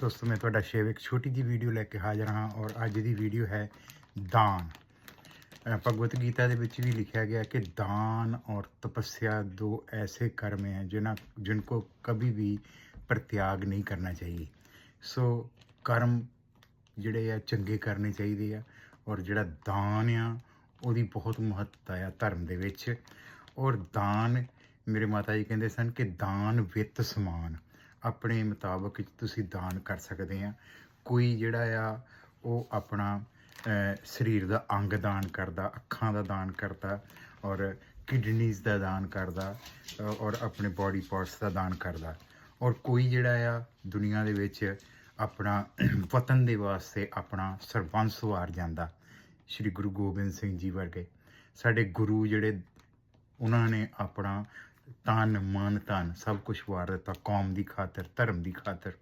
ਦੋਸਤੋ, ਮੈਂ ਤੁਹਾਡਾ ਸ਼ੇਵ ਇੱਕ ਛੋਟੀ ਜੀ ਵੀਡੀਓ ਲੈ ਕੇ ਹਾਜ਼ਰ ਹਾਂ ਔਰ ਅੱਜ ਦੀ ਵੀਡੀਓ ਹੈ ਦਾਨ। ਭਗਵਤ ਗੀਤਾ ਦੇ ਵਿੱਚ ਵੀ ਲਿਖਿਆ ਗਿਆ ਕਿ ਦਾਨ ਔਰ ਤਪੱਸਿਆ ਦੋ ਐਸੇ ਕਰਮ ਹੈ ਜਿਨ੍ਹਾਂ, ਜਿਨਕੋ ਕभी ਵੀ ਪ੍ਰਤਿਆਗ ਨਹੀਂ ਕਰਨਾ ਚਾਹੀਏ। ਸੋ ਕਰਮ ਜਿਹੜੇ ਆ, ਚੰਗੇ ਕਰਨੇ ਚਾਹੀਦੇ ਆ ਔਰ ਜਿਹੜਾ ਦਾਨ ਆ, ਉਹਦੀ ਬਹੁਤ ਮਹੱਤਤਾ ਆ ਧਰਮ ਦੇ ਵਿੱਚ। ਔਰ ਦਾਨ, ਮੇਰੇ ਮਾਤਾ ਜੀ ਕਹਿੰਦੇ ਸਨ ਕਿ ਦਾਨ ਵਿੱਤ ਸਮਾਨ। ਆਪਣੇ ਮੁਤਾਬਕ ਤੁਸੀਂ ਦਾਨ ਕਰ ਸਕਦੇ ਆ। ਕੋਈ ਜਿਹੜਾ ਆ, ਉਹ ਆਪਣਾ ਸਰੀਰ ਦਾ ਅੰਗ ਦਾਨ ਕਰਦਾ, ਅੱਖਾਂ ਦਾ ਦਾਨ ਕਰਦਾ ਔਰ ਕਿਡਨੀਜ਼ ਦਾ ਦਾਨ ਕਰਦਾ ਔਰ ਆਪਣੇ ਬਾਡੀ ਪਾਰਟਸ ਦਾ ਦਾਨ ਕਰਦਾ। ਔਰ ਕੋਈ ਜਿਹੜਾ ਆ, ਦੁਨੀਆ ਦੇ ਵਿੱਚ ਆਪਣਾ ਵਤਨ ਦੇ ਵਾਸਤੇ ਆਪਣਾ ਸਰਬੰਸ ਵਾਰ ਜਾਂਦਾ, ਸ੍ਰੀ ਗੁਰੂ ਗੋਬਿੰਦ ਸਿੰਘ ਜੀ ਵਰਗੇ। ਸਾਡੇ ਗੁਰੂ ਜਿਹੜੇ, ਉਹਨਾਂ ਨੇ ਆਪਣਾ ਤਨ ਮਨ ਧਨ ਸਭ ਕੁਝ ਵਾਰ ਦਿੱਤਾ ਕੌਮ ਦੀ ਖਾਤਰ ਧਰਮ ਦੀ ਖਾਤਰ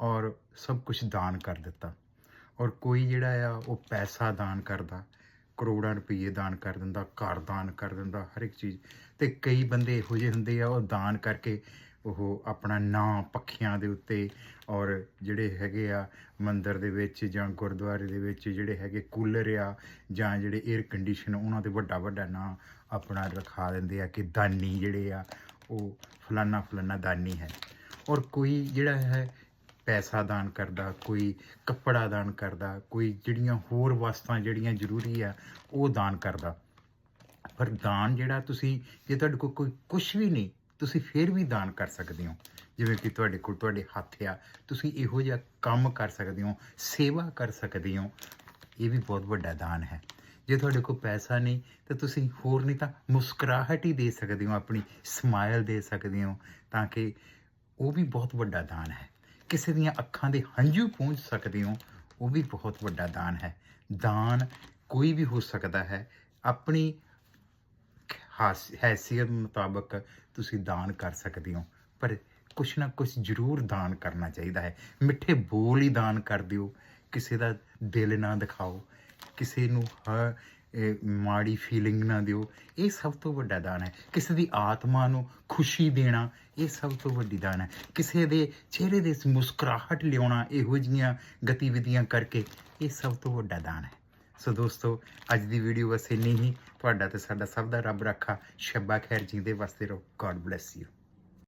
ਔਰ ਸਭ ਕੁਝ ਦਾਨ ਕਰ ਦਿੱਤਾ ਔਰ ਕੋਈ ਜਿਹੜਾ ਆ ਉਹ ਪੈਸਾ ਦਾਨ ਕਰਦਾ ਕਰੋੜਾਂ ਰੁਪਏ ਦਾਨ ਕਰ ਦਿੰਦਾ ਘਰ ਦਾਨ ਕਰ ਦਿੰਦਾ ਹਰ ਇੱਕ ਚੀਜ਼ ਤੇ ਕਈ ਬੰਦੇ ਇਹੋ ਜਿਹੇ ਹੁੰਦੇ ਆ ਉਹ ਦਾਨ ਕਰਕੇ ਉਹ ਆਪਣਾ ਨਾਂ ਪੱਖੀਆਂ ਦੇ ਉੱਤੇ ਔਰ ਜਿਹੜੇ ਹੈਗੇ ਆ ਮੰਦਿਰ ਦੇ ਵਿੱਚ ਜਾਂ ਗੁਰਦੁਆਰੇ ਦੇ ਵਿੱਚ ਜਿਹੜੇ ਹੈਗੇ ਕੂਲਰ ਆ ਜਾਂ ਜਿਹੜੇ 에ਅਰ ਕੰਡੀਸ਼ਨ ਉਹਨਾਂ ਤੇ ਵੱਡਾ ਵੱਡਾ ਨਾਂ ਆਪਣਾ ਰਖਾ ਦਿੰਦੇ ਆ ਕਿ ਦਾਨੀ ਜਿਹੜੇ ਆ, ਉਹ ਫਲਾਨਾ ਫਲਾਨਾ ਦਾਨੀ ਹੈ। ਔਰ ਕੋਈ ਜਿਹੜਾ ਹੈ ਪੈਸਾ ਦਾਨ ਕਰਦਾ, ਕੋਈ ਕੱਪੜਾ ਦਾਨ ਕਰਦਾ, ਕੋਈ ਜਿਹੜੀਆਂ ਹੋਰ ਵਸਤਾਂ ਜਿਹੜੀਆਂ ਜ਼ਰੂਰੀ ਆ, ਉਹ ਦਾਨ ਕਰਦਾ। ਪਰ ਦਾਨ ਜਿਹੜਾ ਤੁਸੀਂ, ਜੇ ਤੁਹਾਡੇ ਕੋਲ ਕੋਈ ਕੁਝ ਵੀ ਨਹੀਂ ਤੁਸੀਂ ਫਿਰ ਵੀ ਦਾਨ ਕਰ ਸਕਦੇ ਹੋ। ਜਿਵੇਂ ਕਿ ਤੁਹਾਡੇ ਕੋਲ ਤੁਹਾਡੇ ਹੱਥ ਆ, ਤੁਸੀਂ ਇਹੋ ਜਿਹਾ ਕੰਮ ਕਰ ਸਕਦੇ ਹੋ, ਸੇਵਾ ਕਰ ਸਕਦੇ ਹੋ। ਇਹ ਵੀ ਬਹੁਤ ਵੱਡਾ ਦਾਨ ਹੈ। ਜੇ ਤੁਹਾਡੇ ਕੋਲ ਪੈਸਾ ਨਹੀਂ, ਤਾਂ ਤੁਸੀਂ ਹੋਰ ਨਹੀਂ ਤਾਂ ਮੁਸਕਰਾਹਟ ਹੀ ਦੇ ਸਕਦੇ ਹੋ, ਆਪਣੀ ਸਮਾਈਲ ਦੇ ਸਕਦੇ ਹੋ, ਤਾਂ ਕਿ ਉਹ ਵੀ ਬਹੁਤ ਵੱਡਾ ਦਾਨ ਹੈ। ਕਿਸੇ ਦੀਆਂ ਅੱਖਾਂ ਦੇ ਹੰਝੂ ਪਹੁੰਚ ਸਕਦੇ ਹੋ, ਉਹ ਵੀ ਬਹੁਤ ਵੱਡਾ ਦਾਨ ਹੈ। ਦਾਨ ਕੋਈ ਵੀ ਹੋ ਸਕਦਾ ਹੈ। ਆਪਣੀ ਹੈਸੀਅਤ ਮੁਤਾਬਕ ਤੁਸੀਂ ਦਾਨ ਕਰ ਸਕਦੇ ਹੋ, ਪਰ ਕੁਛ ਨਾ ਕੁਛ ਜ਼ਰੂਰ ਦਾਨ ਕਰਨਾ ਚਾਹੀਦਾ ਹੈ। ਮਿੱਠੇ ਬੋਲ ਹੀ ਦਾਨ ਕਰ ਦਿਓ, ਕਿਸੇ ਦਾ ਦਿਲ ਨਾ ਦਿਖਾਓ, ਕਿਸੇ ਨੂੰ ਹ ਮਾੜੀ ਫੀਲਿੰਗ ਨਾ ਦਿਓ, ਇਹ ਸਭ ਤੋਂ ਵੱਡਾ ਦਾਨ ਹੈ। ਕਿਸੇ ਦੀ ਆਤਮਾ ਨੂੰ ਖੁਸ਼ੀ ਦੇਣਾ, ਇਹ ਸਭ ਤੋਂ ਵੱਡੀ ਦਾਨ ਹੈ। ਕਿਸੇ ਦੇ ਚਿਹਰੇ ਦੇ ਮੁਸਕਰਾਹਟ ਲਿਆਉਣਾ, ਇਹੋ ਜਿਹੀਆਂ ਗਤੀਵਿਧੀਆਂ ਕਰਕੇ ਇਹ ਸਭ ਤੋਂ ਵੱਡਾ ਦਾਨ ਹੈ। ਸੋ ਦੋਸਤੋ, ਅੱਜ ਦੀ ਵੀਡੀਓ ਬਸ ਇੰਨੀ ਹੀ। ਤੁਹਾਡਾ ਤੇ ਸਾਡਾ ਸਭ ਦਾ ਰੱਬ ਰੱਖਾ। ਸ਼ੱਬਾ ਖੈਰ ਜੀ ਦੇ ਵਾਸਤੇ ਰਹੋ। God bless you